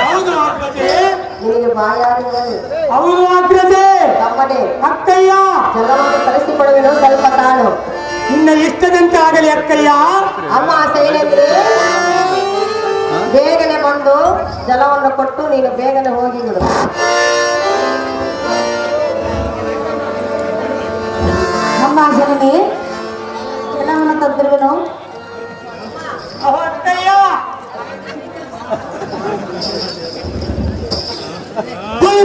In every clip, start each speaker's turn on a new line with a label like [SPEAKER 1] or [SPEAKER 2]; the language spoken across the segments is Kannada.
[SPEAKER 1] ಹೌದು ಅಗ್ರಜೆ
[SPEAKER 2] ನಿನಗೆ ಬಾಯಾರಿದರೆ
[SPEAKER 1] ಹೌದು ಅಗ್ರಜೆ
[SPEAKER 2] ತಮ್ಮನೇ
[SPEAKER 1] ಅಕ್ಕಯ್ಯ.
[SPEAKER 2] ಜಲವನ್ನು ಕಳಿಸಿಕೊಡುವೆನು ಸ್ವಲ್ಪ ತಾಳು.
[SPEAKER 1] ನಿನ್ನ ಇಷ್ಟದಂತೆ ಆಗಲಿ ಅಕ್ಕಯ್ಯ?
[SPEAKER 2] ಅಮ್ಮ ಸೈನಿಕರೇ ಬೇಗನೆ ಬಂದು ಜಲವನ್ನು ಕೊಟ್ಟು ನೀನು ಬೇಗನೆ ಹೋಗಿ ಬಿಡು. ಅಮ್ಮ ಜನನಿ ಜಲವನ್ನು ತಂದಿರುವೆನು.
[SPEAKER 1] দুই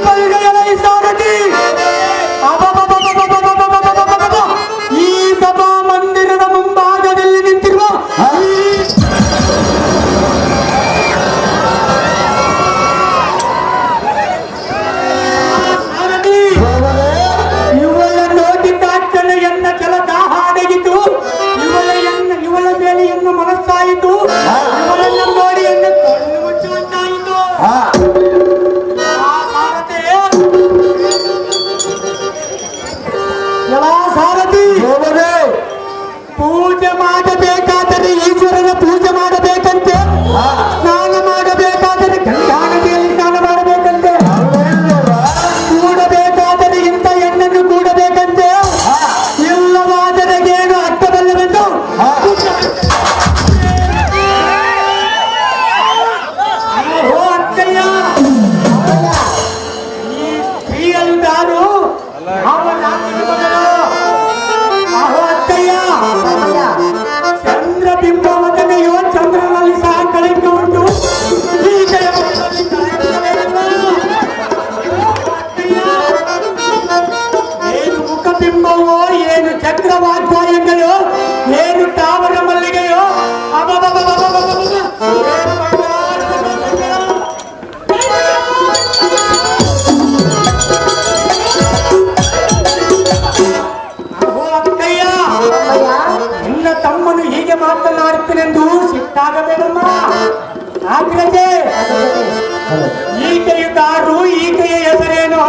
[SPEAKER 1] ಈಕೆಯ ಹೆಸರೇನು?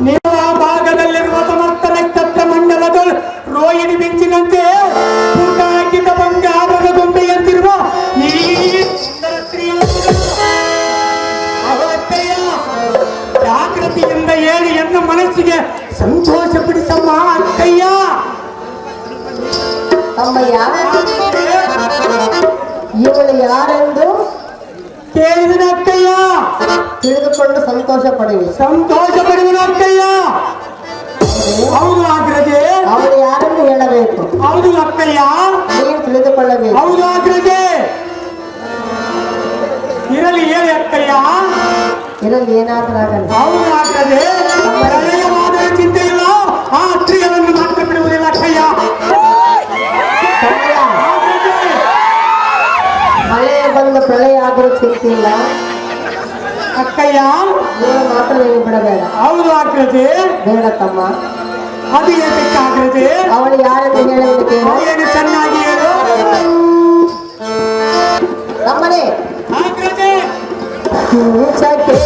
[SPEAKER 1] ನೀವು ಆ ಭಾಗದಲ್ಲಿರುವ ಸಮಸ್ತ ನಕ್ಷತ್ರ ಮಂಡಲದ ರೋಹಿಣಿ ಬೆಂಚಿನಂತೆ ಪುಟಾಕಿದ ಬಂಗಾರದ ಗೊಂಬೆಯಂತಿರುವ ಈ ಜಾಗೃತಿಯಿಂದ ಹೇಳಿ ಎನ್ನ ಮನಸ್ಸಿಗೆ ಸಂತೋಷ ಪಡಿಸಮ್ಮ ಅಕ್ಕಯ್ಯ.
[SPEAKER 2] ತಮ್ಮಯ್ಯ ಇವಳು ಯಾರೆಂದು?
[SPEAKER 1] ಕೇಳಿದ ಅಕ್ಕಯ್ಯ
[SPEAKER 2] ತಿಳಿದುಕೊಂಡು ಸಂತೋಷ ಪಡುವೆ.
[SPEAKER 1] ಸಂತೋಷ ಪಡುವನು ಅಕ್ಕಯ್ಯ ಹೌದು ಅಗ್ರಜೆ
[SPEAKER 2] ಅವಳು ಯಾರೆಂದು ಹೇಳಬೇಕು?
[SPEAKER 1] ಹೌದು ಅಕ್ಕಯ್ಯ
[SPEAKER 2] ನೀನು ತಿಳಿದುಕೊಳ್ಳಬೇಕು.
[SPEAKER 1] ಹೌದು ಅಗ್ರಜೆ ಇರಲಿ ಹೇಳಿ ಅಕ್ಕಯ್ಯ
[SPEAKER 2] ಇರಲಿ ಏನಾದರೂ ಆಗಲ್ಲ
[SPEAKER 1] ಹೌದು ಅಗ್ರಜೆ ಪ್ರಳಯವಾದ ಚಿಂತೆ ಇಲ್ಲ ಆ ಸ್ತ್ರೀಗಳನ್ನು ಮಾತ್ರ ಬಿಡುವುದಿಲ್ಲ ಅಕ್ಕಯ್ಯ
[SPEAKER 2] ಮಳೆ ಬಂದು ಪ್ರಳಯ ಆದರೂ ಚಿಂತೆ ಇಲ್ಲ
[SPEAKER 1] ಅಕ್ಕಯ್ಯ?
[SPEAKER 2] ನೀವು ಮಾತ್ರ ಏನು ಬಿಡಬೇಡ.
[SPEAKER 1] ಹೌದು ಆಕೃತಿ
[SPEAKER 2] ಬೇಡ ತಮ್ಮ.
[SPEAKER 1] ಅದು ಏನಕ್ಕೆ ಆಕೃತಿ
[SPEAKER 2] ಅವಳು ಯಾರನ್ನು ಹೇಳುವುದಕ್ಕೆ
[SPEAKER 1] ಏನು ಚೆನ್ನಾಗಿ
[SPEAKER 2] ನಮ್ಮನೆ. ಆಕೃತಿ ಸಾಕೆ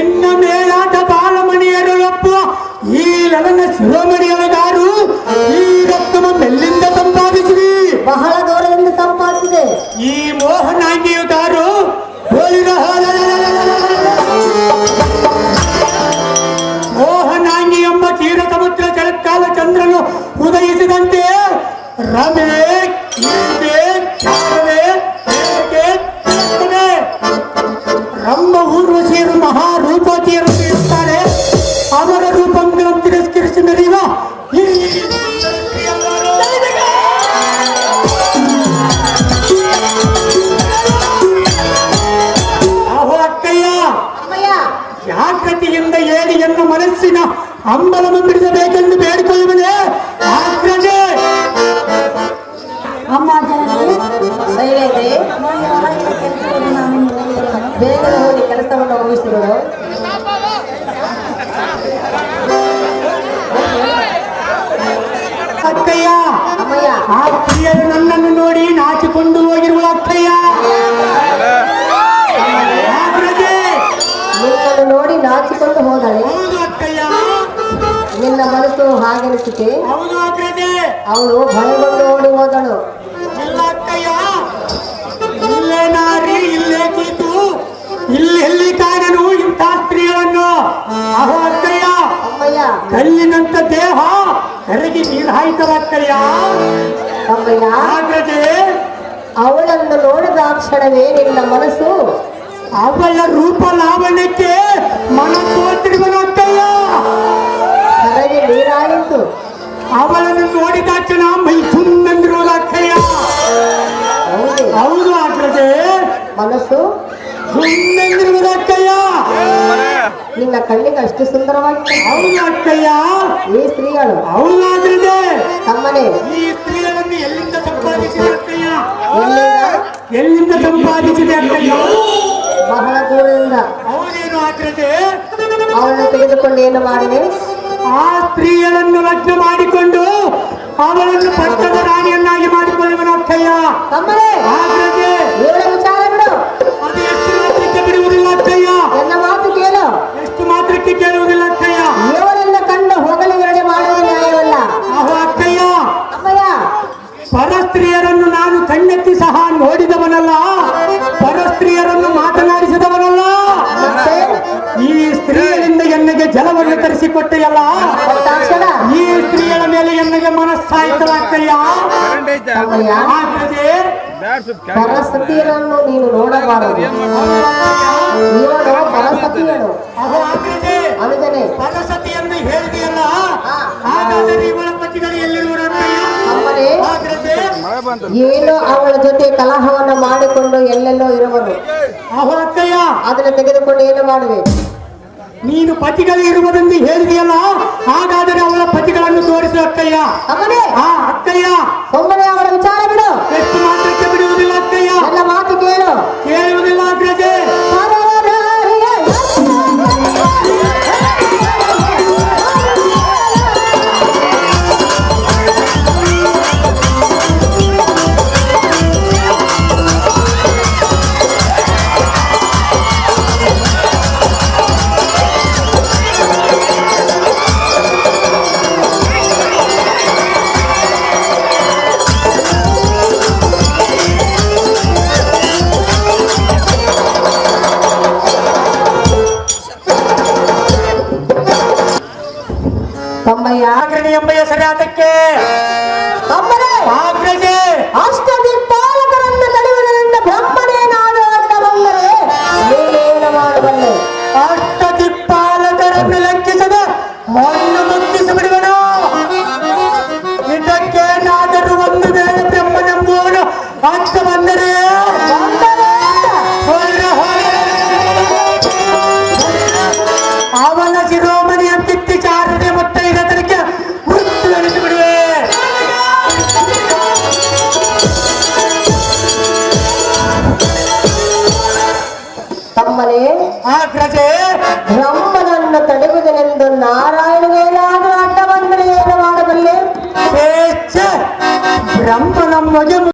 [SPEAKER 1] ನಿನ್ನ ಮೇಲಾದ ಬಾಲಮಣಿಯರು ಒಪ್ಪುವ ಈ ಲಲನ ಶಿರೋಮಣಿಯಲಗಾರು ಈ ರಕ್ತಮ ಮೆಲ್ಲಿಂದ ಸಂಪಾದಿಸಿರಿ.
[SPEAKER 2] ಬಹಳ ಗೌರವದಿಂದ ಸಂಪಾದಿಸಿದೆ.
[SPEAKER 1] ಈ ಮೋಹನಾಂಗಿಯುಗಾರು ಹೋಲಿನ ಮೋಹನಾಂಗಿ ಎಂಬ ಕ್ಷೀರ ಸಮುದ್ರ ಜಲಕಾಲ ಚಂದ್ರನು ಉದಯಿಸಿದಂತೆ ರಮೆ ಮನಸ್ಸಿನ ಅಂಬಲವನ್ನು ಬಿಡಿಸಬೇಕೆಂದು ಬೇಡಿಕೊಳ್ಳುವನೆ ಆಗ್ರಜೆ
[SPEAKER 2] ಅಮ್ಮ ಬೇಗ ಹೋಗಿ ಕೆಲಸವನ್ನು ಮುಗಿಸಿರು.
[SPEAKER 1] ಅಕ್ಕಯ್ಯ ಆ ಪ್ರಿಯರು ನನ್ನನ್ನು ನೋಡಿ ನಾಚಿಕೊಂಡು ಹೋಗಿರುವ ಅಕ್ಕಯ್ಯ.
[SPEAKER 2] ನೋಡಿ ನಾಚಿಕೊಂಡು ಹೋದಳೆ. ನಿನ್ನ ಮನಸ್ಸು ಹಾಗೆ
[SPEAKER 1] ಹೌದು ಅಗ್ರಜೆ
[SPEAKER 2] ಅವಳು ಭಯಗೊಂಡು ಓಡಿ ಹೋದಳು.
[SPEAKER 1] ಇಲ್ಲ ನಾರಿ ಇಲ್ಲೇ ಕೂತು. ಇಲ್ಲಿ ಕಾಣನು ಇಂಥ ಸ್ತ್ರೀಯನ್ನು. ಅಹೋ ಅಕ್ಕಯ್ಯ.
[SPEAKER 2] ಅಮ್ಮಯ್ಯ.
[SPEAKER 1] ಕಲ್ಲಿನಂತ ದೇಹ ಕರಗಿ ನೀರಾಯ್ತವಕ್ಕಯ್ಯ
[SPEAKER 2] ಅಮ್ಮಯ್ಯ. ಅವಳನ್ನು ನೋಡಿದ ಕ್ಷಣವೇ ನಿನ್ನ ಮನಸ್ಸು?
[SPEAKER 1] ಅವಳ ರೂಪ ಲಾವಣ್ಯಕ್ಕೆ ಮನ ಅಕ್ಕಯ್ಯ
[SPEAKER 2] ಕರಗಿ ನೀರಾಯಿತು.
[SPEAKER 1] ಅವಳನ್ನು ನೋಡಿದ ತಕ್ಷಣ ಮೈ ಅಕ್ಕಯ್ಯ
[SPEAKER 2] ಹೌದು.
[SPEAKER 1] ಆಗ್ರಜೆ
[SPEAKER 2] ಮನಸ್ಸು
[SPEAKER 1] ಅಕ್ಕಯ್ಯ
[SPEAKER 2] ನಿನ್ನ ಕಣ್ಣಿಗೆ ಅಷ್ಟು ಸುಂದರವಾಗಿ
[SPEAKER 1] ಹೌದು ಅಕ್ಕಯ್ಯ
[SPEAKER 2] ಈ ಸ್ತ್ರೀಗಳು.
[SPEAKER 1] ಹೌದು ಆಗ್ತದೆ
[SPEAKER 2] ತಮ್ಮನೆ.
[SPEAKER 1] ಈ ಸ್ತ್ರೀಗಳನ್ನು ಎಲ್ಲಿಂದ ಸಂಪಾದಿಸಿದೆ ಅಕ್ಕಯ್ಯ
[SPEAKER 2] ಎಲ್ಲಿಂದ?
[SPEAKER 1] ಸಂಪಾದಿಸಿದೆ ಅಕ್ಕಯ್ಯ
[SPEAKER 2] ಬಹಳ ದೂರದಿಂದ
[SPEAKER 1] ಅವನೇನು ಆಗ್ರಜೆ
[SPEAKER 2] ಅವಳನ್ನು ತೆಗೆದುಕೊಂಡು ಏನು ಮಾಡಿದೆ?
[SPEAKER 1] ಆ ಸ್ತ್ರೀಯರನ್ನು ಲಗ್ನ ಮಾಡಿಕೊಂಡು ಅವಳನ್ನು ಪಟ್ಟದ ರಾಣಿಯನ್ನಾಗಿ ಮಾಡಿಕೊಳ್ಳುವನ ಅಕ್ಕಯ್ಯ. ಆಗ್ರಜೆ
[SPEAKER 2] ಇವಳ ವಿಚಾರ ಬಿಡು
[SPEAKER 1] ಅದು ಎಷ್ಟು ಮಾತ್ರಕ್ಕೆ ಬಿಡುವುದಿಲ್ಲ ಅಕ್ಕಯ್ಯ?
[SPEAKER 2] ನನ್ನ ಮಾತು ಕೇಳು.
[SPEAKER 1] ಎಷ್ಟು ಮಾತ್ರಕ್ಕೆ ಕೇಳುವುದಿಲ್ಲ ಅಕ್ಕಯ್ಯ?
[SPEAKER 2] ಇವರನ್ನ ಕಂಡು ಹೋಗಲು ಎರಡೆ ಮಾಡುವುದು ನ್ಯಾಯವಲ್ಲ.
[SPEAKER 1] ಆಹೋ ಅಕ್ಕಯ್ಯ.
[SPEAKER 2] ಅಮ್ಮಯ್ಯ.
[SPEAKER 1] ಪರಸ್ತ್ರೀಯರನ್ನು ನಾನು ಕಣ್ಣೆತ್ತಿ ಸಹ ನೋಡಿದವನಲ್ಲ. ಜಲವನ್ನು ತರಿಸಿಕೊಟ್ಟೆಯಲ್ಲ? ಈ ಸ್ತ್ರೀಯರ ಮೇಲೆ
[SPEAKER 2] ಅಮ್ಮಯ್ಯ
[SPEAKER 1] ಆಗ್ರಜೆ
[SPEAKER 2] ಪರಸತಿಯರನ್ನು ನೀನು ನೋಡಬಾರದು.
[SPEAKER 1] ಆಗ್ರಜೆ
[SPEAKER 2] ಅನುಜನೆ.
[SPEAKER 1] ಪರಸತಿಯನ್ನು ಹೇಳಿದೆಯಲ್ಲ. ಹಾಗಾದರೆ ಇವಳ ಪತಿಗಳು ಎಲ್ಲಿರುವರು
[SPEAKER 2] ಏನೋ ಅವಳ ಜೊತೆ ಕಲಹವನ್ನು ಮಾಡಿಕೊಂಡು ಎಲ್ಲೆಲ್ಲೋ ಇರುವರು?
[SPEAKER 1] ಅಹೋ ಅಕ್ಕಯ್ಯ
[SPEAKER 2] ಅದನ್ನು ತೆಗೆದುಕೊಂಡು ಏನು ಮಾಡುವೆ?
[SPEAKER 1] ನೀನು ಪತಿಗಳು ಇರುವುದೆಂದು ಹೇಳಿದೆಯಲ್ಲ? ಹಾಗಾದರೆ ಅವಳ ಪತಿಗಳನ್ನು ತೋರಿಸು ಅಕ್ಕಯ್ಯ.
[SPEAKER 2] ಅಮ್ಮನೇ!
[SPEAKER 1] ಆ ಅಕ್ಕಯ್ಯ!
[SPEAKER 2] ಒಮ್ಮನೆ ಅವಳ ತಡೆಯುವುದನೆಂದು ನಾರಾಯಣನೇನಾದರೂ ಅಡ್ಡ ಬಂದರೆ ಏನು ಮಾಡಬಲ್ಲೆ
[SPEAKER 1] ಬ್ರಹ್ಮ ಛೇ. ಬ್ರಹ್ಮನ ಮೊಗೆ